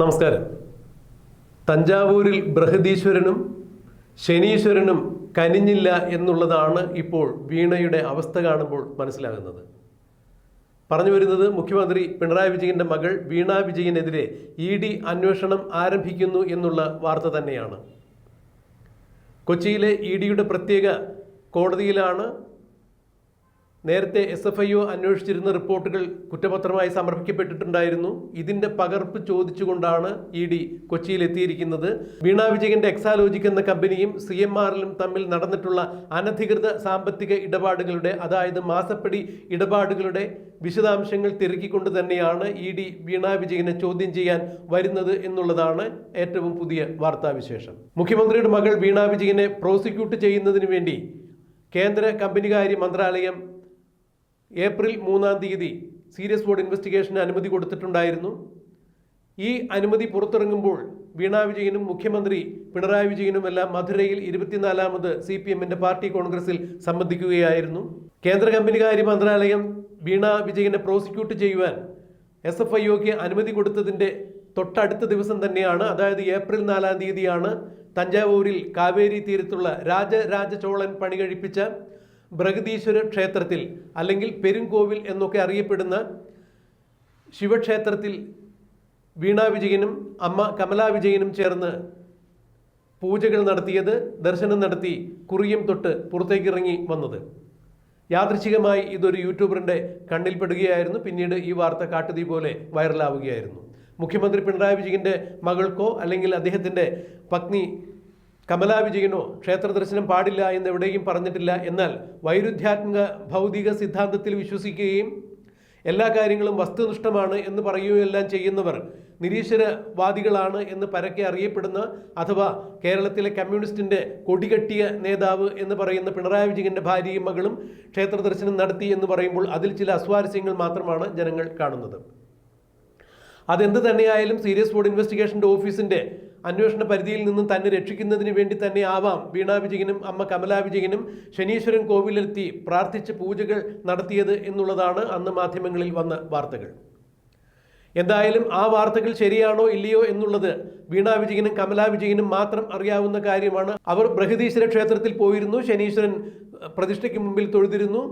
നമസ്കാരം. തഞ്ചാവൂരിൽ ബൃഹദീശ്വരനും ശനീശ്വരനും കനിഞ്ഞില്ല എന്നുള്ളതാണ് ഇപ്പോൾ വീണയുടെ അവസ്ഥ കാണുമ്പോൾ മനസ്സിലാകുന്നത്. പറഞ്ഞു വരുന്നത് മുഖ്യമന്ത്രി പിണറായി വിജയന്റെ മകൾ വീണ വിജയനെതിരെ ഇ ഡി അന്വേഷണം ആരംഭിക്കുന്നു എന്നുള്ള വാർത്ത തന്നെയാണ്. കൊച്ചിയിലെ ഇ ഡിയുടെ പ്രത്യേക കോടതിയിലാണ് നേരത്തെ എസ് എഫ് ഐ ഒ അന്വേഷിച്ചിരുന്ന റിപ്പോർട്ടുകൾ കുറ്റപത്രമായി സമർപ്പിക്കപ്പെട്ടിട്ടുണ്ടായിരുന്നു. ഇതിന്റെ പകർപ്പ് ചോദിച്ചുകൊണ്ടാണ് ഇ ഡി കൊച്ചിയിൽ എത്തിയിരിക്കുന്നത് വീണ വിജയന്റെ എക്സാലോജിക് എന്ന കമ്പനിയും സി എം ആറിലും തമ്മിൽ നടന്നിട്ടുള്ള അനധികൃത സാമ്പത്തിക ഇടപാടുകളുടെ അതായത് മാസപ്പടി ഇടപാടുകളുടെ വിശദാംശങ്ങൾ തിരക്കിക്കൊണ്ട് തന്നെയാണ് ഇ ഡി വീണ വിജയനെ ചോദ്യം ചെയ്യാൻ വരുന്നത് എന്നുള്ളതാണ് ഏറ്റവും പുതിയ വാർത്താവിശേഷം. മുഖ്യമന്ത്രിയുടെ മകൾ വീണ വിജയനെ പ്രോസിക്യൂട്ട് ചെയ്യുന്നതിന് വേണ്ടി കേന്ദ്ര കമ്പനികാര്യ മന്ത്രാലയം ഏപ്രിൽ മൂന്നാം തീയതി സീരിയസ് ബോർഡ് ഇൻവെസ്റ്റിഗേഷന് അനുമതി കൊടുത്തിട്ടുണ്ടായിരുന്നു. ഈ അനുമതി പുറത്തിറങ്ങുമ്പോൾ വീണ വിജയനും മുഖ്യമന്ത്രി പിണറായി വിജയനും എല്ലാം മധുരയിൽ ഇരുപത്തിനാലാമത് സി പി എമ്മിന്റെ പാർട്ടി കോൺഗ്രസിൽ സംബന്ധിക്കുകയായിരുന്നു. കേന്ദ്ര കമ്പനികാര്യ മന്ത്രാലയം വീണ വിജയനെ പ്രോസിക്യൂട്ട് ചെയ്യുവാൻ എസ് എഫ് ഐ ഒക്ക് അനുമതി കൊടുത്തതിന്റെ തൊട്ടടുത്ത ദിവസം തന്നെയാണ് അതായത് ഏപ്രിൽ നാലാം തീയതിയാണ് തഞ്ചാവൂരിൽ കാവേരി തീരത്തുള്ള രാജരാജ ചോളൻ പണി കഴിപ്പിച്ച ബൃഹദീശ്വര ക്ഷേത്രത്തിൽ അല്ലെങ്കിൽ പെരുങ്കോവിൽ എന്നൊക്കെ അറിയപ്പെടുന്ന ശിവക്ഷേത്രത്തിൽ വീണാ വിജയനും അമ്മ കമലാ വിജയനും ചേർന്ന് പൂജകൾ നടത്തിയത് ദർശനം നടത്തി കുറിയം തൊട്ട് പുറത്തേക്കിറങ്ങി വന്നത്. യാദൃശികമായി ഇതൊരു യൂട്യൂബറിന്റെ കണ്ണിൽപ്പെടുകയായിരുന്നു. പിന്നീട് ഈ വാർത്ത കാട്ടുതീ പോലെ വൈറലാവുകയായിരുന്നു. മുഖ്യമന്ത്രി പിണറായി വിജയന്റെ മകൾക്കോ അല്ലെങ്കിൽ അദ്ദേഹത്തിന്റെ പത്നി കമലാ വിജയനോ ക്ഷേത്ര ദർശനം പാടില്ല എന്ന് എവിടെയും പറഞ്ഞിട്ടില്ല എന്നാൽ വൈരുദ്ധ്യാത്മക ഭൗതിക സിദ്ധാന്തത്തിൽ വിശ്വസിക്കുകയും എല്ലാ കാര്യങ്ങളും വസ്തുനിഷ്ഠമാണ് എന്ന് പറയുകയെല്ലാം ചെയ്യുന്നവർ നിരീശ്വരവാദികളാണ് എന്ന് പരക്കെ അറിയപ്പെടുന്ന അഥവാ കേരളത്തിലെ കമ്മ്യൂണിസ്റ്റിന്റെ കൊടികെട്ടിയ നേതാവ് എന്ന് പറയുന്ന പിണറായി വിജയന്റെ ഭാര്യയും മകളും ക്ഷേത്ര ദർശനം നടത്തി എന്ന് പറയുമ്പോൾ അതിൽ ചില അസ്വാരസ്യങ്ങൾ മാത്രമാണ് ജനങ്ങൾ കാണുന്നത്. അതെന്ത് തന്നെയായാലും സീരിയസ് ബോർഡ് ഇൻവെസ്റ്റിഗേഷന്റെ ഓഫീസിന്റെ അന്വേഷണ പരിധിയിൽ നിന്നും തന്നെ രക്ഷിക്കുന്നതിന് വേണ്ടി തന്നെ ആവാം. വീണാ വിജയനും അമ്മ കമലാ വിജയനും ശനീശ്വരൻ കോവിലെത്തി പ്രാർത്ഥിച്ച് പൂജകൾ നടത്തിയത് എന്നുള്ളതാണ് അന്ന് മാധ്യമങ്ങളിൽ വന്ന വാർത്തകൾ. എന്തായാലും ആ വാർത്തകൾ ശരിയാണോ ഇല്ലയോ എന്നുള്ളത് വീണാ വിജയനും കമലാ വിജയനും മാത്രം അറിയാവുന്ന കാര്യമാണ്. അവർ ബൃഹദീശ്വര ക്ഷേത്രത്തിൽ പോയിരുന്നു. ശനീശ്വരൻ പ്രതിഷ്ഠയ്ക്ക് മുമ്പിൽ തൊഴുതിരുന്നു.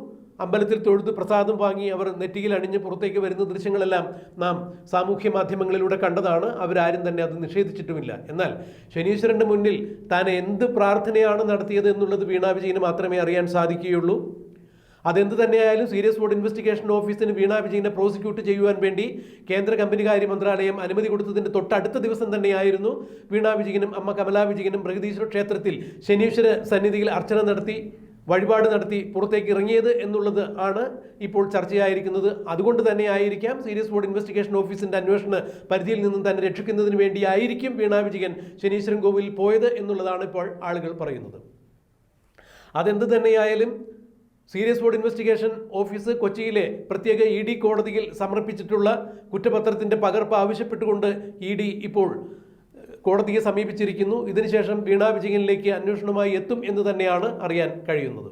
അമ്പലത്തിൽ തൊഴുത് പ്രസാദം വാങ്ങി അവർ നെറ്റിയിൽ അണിഞ്ഞ് പുറത്തേക്ക് വരുന്ന ദൃശ്യങ്ങളെല്ലാം നാം സാമൂഹ്യ മാധ്യമങ്ങളിലൂടെ കണ്ടതാണ്. അവരാരും തന്നെ അത് നിഷേധിച്ചിട്ടുമില്ല. എന്നാൽ ശനീശ്വരന്റെ മുന്നിൽ താൻ എന്ത് പ്രാർത്ഥനയാണ് നടത്തിയത് എന്നുള്ളത് വീണാ വിജയന് മാത്രമേ അറിയാൻ സാധിക്കുകയുള്ളൂ. അതെന്ത് തന്നെയായാലും സീരിയസ് ബോർഡ് ഇൻവെസ്റ്റിഗേഷൻ ഓഫീസിന് വീണ വിജയനെ പ്രോസിക്യൂട്ട് ചെയ്യുവാൻ വേണ്ടി കേന്ദ്ര കമ്പനികാര്യ മന്ത്രാലയം അനുമതി കൊടുത്തതിന്റെ തൊട്ടടുത്ത ദിവസം തന്നെയായിരുന്നു വീണ വിജയനും അമ്മ കമലാ വിജയനും പ്രഗതീശ്വര ക്ഷേത്രത്തിൽ ശനീശ്വര സന്നിധിയിൽ അർച്ചന നടത്തി. വഴിപാട് നടത്തി പുറത്തേക്ക് ഇറങ്ങിയത് എന്നുള്ളത് ആണ് ഇപ്പോൾ ചർച്ചയായിരിക്കുന്നത്. അതുകൊണ്ട് തന്നെ ആയിരിക്കാം സീരിയസ് ബോർഡ് ഇൻവെസ്റ്റിഗേഷൻ ഓഫീസിന്റെ അന്വേഷണ പരിധിയിൽ നിന്നും തന്നെ രക്ഷിക്കുന്നതിന് വേണ്ടിയായിരിക്കും വീണാ വിജയൻ ശനീശ്വരൻ കോവിലിൽ പോയത് എന്നുള്ളതാണ് ഇപ്പോൾ ആളുകൾ പറയുന്നത്. അതെന്ത് തന്നെയായാലും സീരിയസ് ബോർഡ് ഇൻവെസ്റ്റിഗേഷൻ ഓഫീസ് കൊച്ചിയിലെ പ്രത്യേക ഇ ഡി കോടതിയിൽ സമർപ്പിച്ചിട്ടുള്ള കുറ്റപത്രത്തിന്റെ പകർപ്പ് ആവശ്യപ്പെട്ടുകൊണ്ട് ഇ ഡി ഇപ്പോൾ കോടതിയെ സമീപിച്ചിരിക്കുന്നു. ഇതിനുശേഷം വീണാ വിജയനിലേക്ക് അന്വേഷണവുമായി എത്തും എന്ന് തന്നെയാണ് അറിയാൻ കഴിയുന്നത്.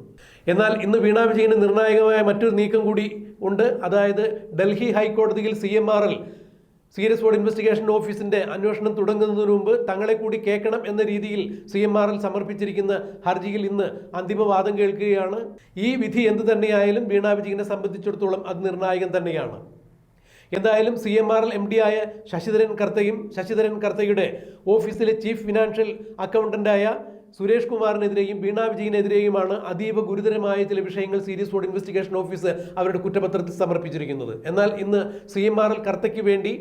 എന്നാൽ ഇന്ന് വീണാ വിജയന് നിർണായകമായ മറ്റൊരു നീക്കം കൂടി ഉണ്ട്. അതായത് ഡൽഹി ഹൈക്കോടതിയിൽ C M R L serious board investigation ഓഫീസിന്റെ അന്വേഷണം തുടങ്ങുന്നതിന് മുമ്പ് തങ്ങളെ കൂടി കേൾക്കണം എന്ന രീതിയിൽ സി എം ആർ എൽ സമർപ്പിച്ചിരിക്കുന്ന ഹർജിയിൽ ഇന്ന് അന്തിമവാദം കേൾക്കുകയാണ്. ഈ വിധി എന്ത് തന്നെയായാലും വീണാ വിജയനെ സംബന്ധിച്ചിടത്തോളം അത് നിർണായകം തന്നെയാണ്. എന്തായാലും C M R L M D ആയ ശശിധരൻ കർത്തയും ശശിധരൻ കർത്തയുടെ ഓഫീസിലെ ചീഫ് ഫിനാൻഷ്യൽ അക്കൗണ്ടന്റായ സുരേഷ് കുമാറിനെതിരെയും വീണ വിജയനെതിരെയുമാണ് അതീവ ഗുരുതരമായ ചില വിഷയങ്ങൾ സീരിയസ് ബോർഡ് ഇൻവെസ്റ്റിഗേഷൻ ഓഫീസ് അവരുടെ കുറ്റപത്രത്തിൽ സമർപ്പിച്ചിരിക്കുന്നത്. എന്നാൽ ഇന്ന് സി എം ആർ എൽ കർത്തയ്ക്ക് വേണ്ടി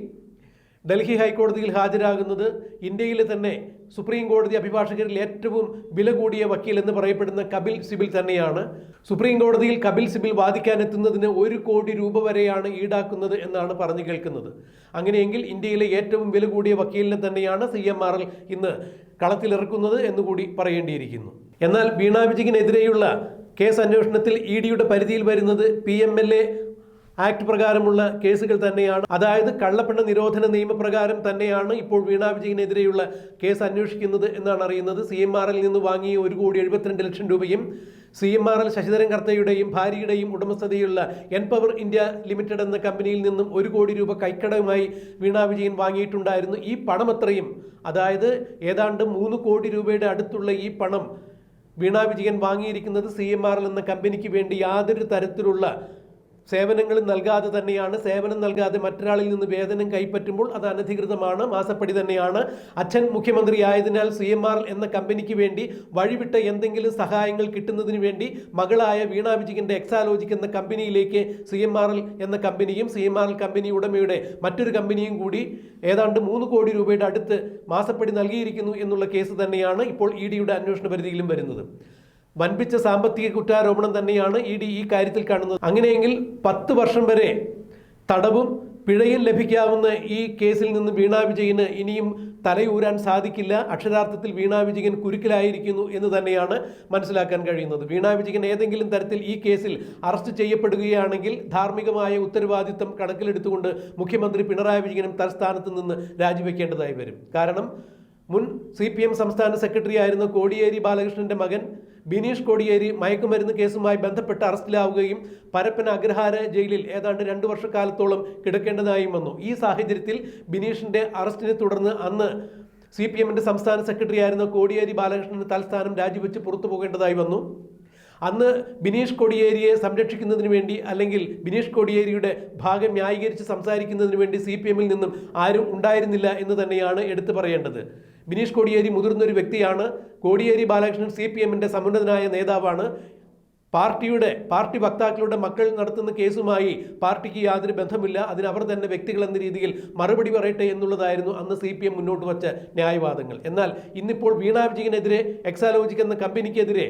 ഡൽഹി ഹൈക്കോടതിയിൽ ഹാജരാകുന്നത് ഇന്ത്യയിലെ തന്നെ സുപ്രീം കോടതി അഭിഭാഷകരിൽ ഏറ്റവും വില കൂടിയ വക്കീൽ എന്ന് പറയപ്പെടുന്ന കപിൽ സിബിൽ തന്നെയാണ്. സുപ്രീം കോടതിയിൽ കപിൽ സിബിൽ വാദിക്കാനെത്തുന്നതിന് ഒരു കോടി രൂപ വരെയാണ് ഈടാക്കുന്നത് എന്നാണ് പറഞ്ഞു കേൾക്കുന്നത്. അങ്ങനെയെങ്കിൽ ഇന്ത്യയിലെ ഏറ്റവും വില കൂടിയ വക്കീലിനെ തന്നെയാണ് സി എം ആർ എൽ ഇന്ന് കളത്തിലിറക്കുന്നത് എന്നുകൂടി പറയേണ്ടിയിരിക്കുന്നു. എന്നാൽ വീണ വിജയനെതിരെയുള്ള കേസ് അന്വേഷണത്തിൽ ഇ ഡിയുടെ പരിധിയിൽ വരുന്നത് P M L A act പ്രകാരമുള്ള കേസുകൾ തന്നെയാണ്. അതായത് കള്ളപ്പണ നിരോധന നിയമപ്രകാരം തന്നെയാണ് ഇപ്പോൾ വീണ വിജയനെതിരെയുള്ള കേസ് അന്വേഷിക്കുന്നത് എന്നാണ് അറിയുന്നത്. സി എം ആറിൽ നിന്ന് വാങ്ങിയ ഒരു കോടി എഴുപത്തിരണ്ട് ലക്ഷം രൂപയും C M R L Sasidharan കർത്തയുടെയും ഭാര്യയുടെയും ഉടമസ്ഥതയുള്ള എൻ പവർ ഇന്ത്യ ലിമിറ്റഡ് എന്ന കമ്പനിയിൽ നിന്നും ഒരു കോടി രൂപ കൈക്കടവുമായി വീണ വിജയൻ വാങ്ങിയിട്ടുണ്ടായിരുന്നു. ഈ പണം അത്രയും. അതായത് ഏതാണ്ട് മൂന്ന് കോടി രൂപയുടെ അടുത്തുള്ള ഈ പണം വീണ വിജയൻ വാങ്ങിയിരിക്കുന്നത് സി എം ആർ എൽ എന്ന കമ്പനിക്ക് വേണ്ടി യാതൊരു തരത്തിലുള്ള സേവനങ്ങൾ നൽകാതെ തന്നെയാണ് സേവനം നൽകാതെ മറ്റൊരാളിൽ നിന്ന് വേതനം കൈപ്പറ്റുമ്പോൾ അത് അനധികൃതമാണ് മാസപ്പടി തന്നെയാണ്. അച്ഛൻ മുഖ്യമന്ത്രി ആയതിനാൽ സി എം ആർ എന്ന കമ്പനിക്ക് വേണ്ടി വഴിവിട്ട എന്തെങ്കിലും സഹായങ്ങൾ കിട്ടുന്നതിന് വേണ്ടി മകളായ വീണ എക്സാലോജിക് എന്ന കമ്പനിയിലേക്ക് സി എം ആർ എൽ എന്ന കമ്പനിയും C M R L company ഉടമയുടെ മറ്റൊരു കമ്പനിയും കൂടി ഏതാണ്ട് മൂന്ന് കോടി രൂപയുടെ അടുത്ത് മാസപ്പടി നൽകിയിരിക്കുന്നു എന്നുള്ള കേസ് തന്നെയാണ് ഇപ്പോൾ ഇ ഡിയുടെ അന്വേഷണ പരിധിയിലും വരുന്നത്. വൻപിച്ച സാമ്പത്തിക കുറ്റാരോപണം തന്നെയാണ് ഇ ഡി ഈ കാര്യത്തിൽ കാണുന്നത്. അങ്ങനെയെങ്കിൽ പത്ത് വർഷം വരെ തടവും പിഴയും ലഭിക്കാവുന്ന ഈ കേസിൽ നിന്ന് വീണാ വിജയന് ഇനിയും തലയൂരാൻ സാധിക്കില്ല. അക്ഷരാർത്ഥത്തിൽ വീണാ വിജയൻ കുരുക്കിലായിരിക്കുന്നു എന്ന് തന്നെയാണ് മനസ്സിലാക്കാൻ കഴിയുന്നത്. വീണാ വിജയൻ ഏതെങ്കിലും തരത്തിൽ ഈ കേസിൽ അറസ്റ്റ് ചെയ്യപ്പെടുകയാണെങ്കിൽ ധാർമ്മികമായ ഉത്തരവാദിത്തം കണക്കിലെടുത്തുകൊണ്ട് മുഖ്യമന്ത്രി പിണറായി വിജയനും തൽസ്ഥാനത്ത് നിന്ന് രാജിവെക്കേണ്ടതായി വരും. കാരണം മുൻ സി സംസ്ഥാന സെക്രട്ടറി ആയിരുന്ന കോടിയേരി ബാലകൃഷ്ണന്റെ മകൻ ബിനീഷ് കോടിയേരി മയക്കുമരുന്ന് കേസുമായി ബന്ധപ്പെട്ട് അറസ്റ്റിലാവുകയും പരപ്പന അഗ്രഹാര ജയിലിൽ ഏതാണ്ട് രണ്ടു വർഷക്കാലത്തോളം കിടക്കേണ്ടതായും വന്നു. ഈ സാഹചര്യത്തിൽ ബിനീഷിന്റെ അറസ്റ്റിനെ തുടർന്ന് അന്ന് സി പി എമ്മിന്റെ സംസ്ഥാന സെക്രട്ടറി ആയിരുന്ന കോടിയേരി ബാലകൃഷ്ണന് തൽസ്ഥാനം രാജിവെച്ച് പുറത്തു പോകേണ്ടതായി വന്നു. അന്ന് ബിനീഷ് കോടിയേരിയെ സംരക്ഷിക്കുന്നതിന് വേണ്ടി അല്ലെങ്കിൽ ബിനീഷ് കോടിയേരിയുടെ ഭാഗം ന്യായീകരിച്ച് സംസാരിക്കുന്നതിന് വേണ്ടി സി പി എമ്മിൽ നിന്നും ആരും ഉണ്ടായിരുന്നില്ല എന്ന് തന്നെയാണ് എടുത്തു പറയേണ്ടത്. ബിനീഷ് കോടിയേരി മുതിർന്നൊരു വ്യക്തിയാണ്. കോടിയേരി ബാലകൃഷ്ണൻ സി പി എമ്മിന്റെ സമുന്നതനായ നേതാവാണ്. പാർട്ടിയുടെ പാർട്ടി വക്താക്കളുടെ മക്കൾ നടത്തുന്ന കേസുമായി പാർട്ടിക്ക് യാതൊരു ബന്ധമില്ല. അതിന് അവർ തന്നെ വ്യക്തികൾ എന്ന രീതിയിൽ മറുപടി പറയട്ടെ എന്നുള്ളതായിരുന്നു അന്ന് സി പി എം മുന്നോട്ട് വച്ച ന്യായവാദങ്ങൾ. എന്നാൽ ഇന്നിപ്പോൾ വീണാ വിജയനെതിരെ എക്സാലോജിക് എന്ന കമ്പനിക്കെതിരെ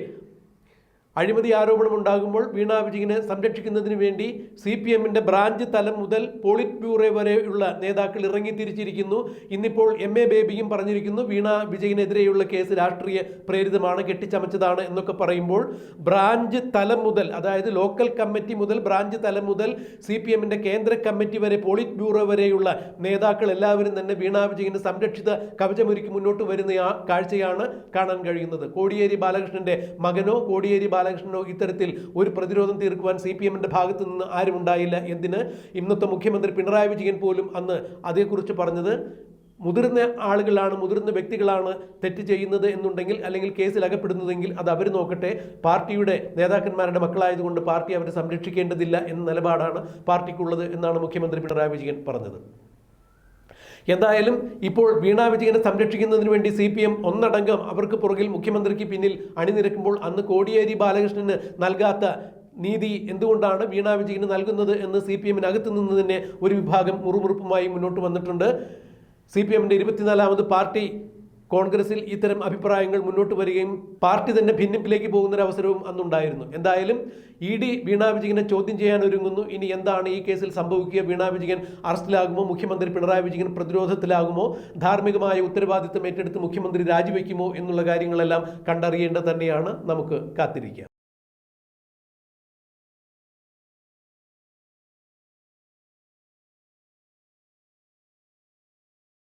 അഴിമതി ആരോപണം ഉണ്ടാകുമ്പോൾ വീണ വിജയനെ സംരക്ഷിക്കുന്നതിന് വേണ്ടി സി പി എമ്മിന്റെ ബ്രാഞ്ച് തലം മുതൽ പോളിറ്റ് ബ്യൂറോ വരെയുള്ള നേതാക്കൾ ഇറങ്ങി തിരിച്ചിരിക്കുന്നു. ഇന്നിപ്പോൾ എം എ ബേബിയും പറഞ്ഞിരിക്കുന്നു വീണ വിജയനെതിരെയുള്ള കേസ് രാഷ്ട്രീയ പ്രേരിതമാണ് കെട്ടിച്ചമച്ചതാണ് എന്നൊക്കെ പറയുമ്പോൾ ബ്രാഞ്ച് തലം മുതൽ അതായത് ലോക്കൽ കമ്മിറ്റി മുതൽ ബ്രാഞ്ച് തലം മുതൽ സി പി എമ്മിന്റെ കേന്ദ്ര കമ്മിറ്റി വരെ പോളിറ്റ് ബ്യൂറോ വരെയുള്ള നേതാക്കൾ എല്ലാവരും തന്നെ വീണ വിജയന് സംരക്ഷിത കവചമൊരുക്കി മുന്നോട്ട് വരുന്ന ആ കാഴ്ചയാണ് കാണാൻ കഴിയുന്നത്. കോടിയേരി ബാലകൃഷ്ണന്റെ മകനോ കോടിയേരി ബാലകൃഷ്ണനോ ഇത്തരത്തിൽ ഒരു പ്രതിരോധം തീർക്കുവാൻ സി പി എമ്മിന്റെ ഭാഗത്തു നിന്ന് ആരും ഉണ്ടായില്ല. എന്തിന്? ഇന്നത്തെ മുഖ്യമന്ത്രി പിണറായി വിജയൻ പോലും അന്ന് അതേക്കുറിച്ച് പറഞ്ഞത് മുതിർന്ന ആളുകളാണ് മുതിർന്ന വ്യക്തികളാണ് തെറ്റ് ചെയ്യുന്നത് എന്നുണ്ടെങ്കിൽ അല്ലെങ്കിൽ കേസിൽ അകപ്പെടുന്നതെങ്കിൽ അത് അവർ നോക്കട്ടെ. പാർട്ടിയുടെ നേതാക്കന്മാരുടെ മക്കളായതുകൊണ്ട് പാർട്ടി അവരെ സംരക്ഷിക്കേണ്ടതില്ല എന്ന നിലപാടാണ് പാർട്ടിക്കുള്ളത് എന്നാണ് മുഖ്യമന്ത്രി പിണറായി വിജയൻ പറഞ്ഞത്. എന്തായാലും ഇപ്പോൾ വീണ വിജയനെ സംരക്ഷിക്കുന്നതിന് വേണ്ടി സി പി എം ഒന്നടങ്കം അവർക്ക് പുറകിൽ മുഖ്യമന്ത്രിക്ക് പിന്നിൽ അണിനിരക്കുമ്പോൾ അന്ന് കോടിയേരി ബാലകൃഷ്ണന് നൽകാത്ത നീതി എന്തുകൊണ്ടാണ് വീണ വിജയന് നൽകുന്നത് എന്ന് സി പി എമ്മിനകത്ത് നിന്ന് തന്നെ ഒരു വിഭാഗം മുറുമുറുപ്പുമായി മുന്നോട്ട് വന്നിട്ടുണ്ട്. സി പി എമ്മിന്റെ ഇരുപത്തിനാലാമത് പാർട്ടി കോൺഗ്രസിൽ ഇത്തരം അഭിപ്രായങ്ങൾ മുന്നോട്ട് വരികയും പാർട്ടി തന്നെ ഭിന്നിപ്പിലേക്ക് പോകുന്ന ഒരു അവസരവും അന്നുണ്ടായിരുന്നു. എന്തായാലും ഇ ഡി വീണാ വിജയനെ ചോദ്യം ചെയ്യാൻ ഒരുങ്ങുന്നു. ഇനി എന്താണ് ഈ കേസിൽ സംഭവിക്കുക? വീണാ വിജയൻ അറസ്റ്റിലാകുമോ? മുഖ്യമന്ത്രി പിണറായി വിജയൻ പ്രതിരോധത്തിലാകുമോ? ധാർമ്മികമായ ഉത്തരവാദിത്തം ഏറ്റെടുത്ത് മുഖ്യമന്ത്രി രാജിവെക്കുമോ? എന്നുള്ള കാര്യങ്ങളെല്ലാം കണ്ടറിയേണ്ടത് തന്നെയാണ് നമുക്ക് കാത്തിരിക്കുക.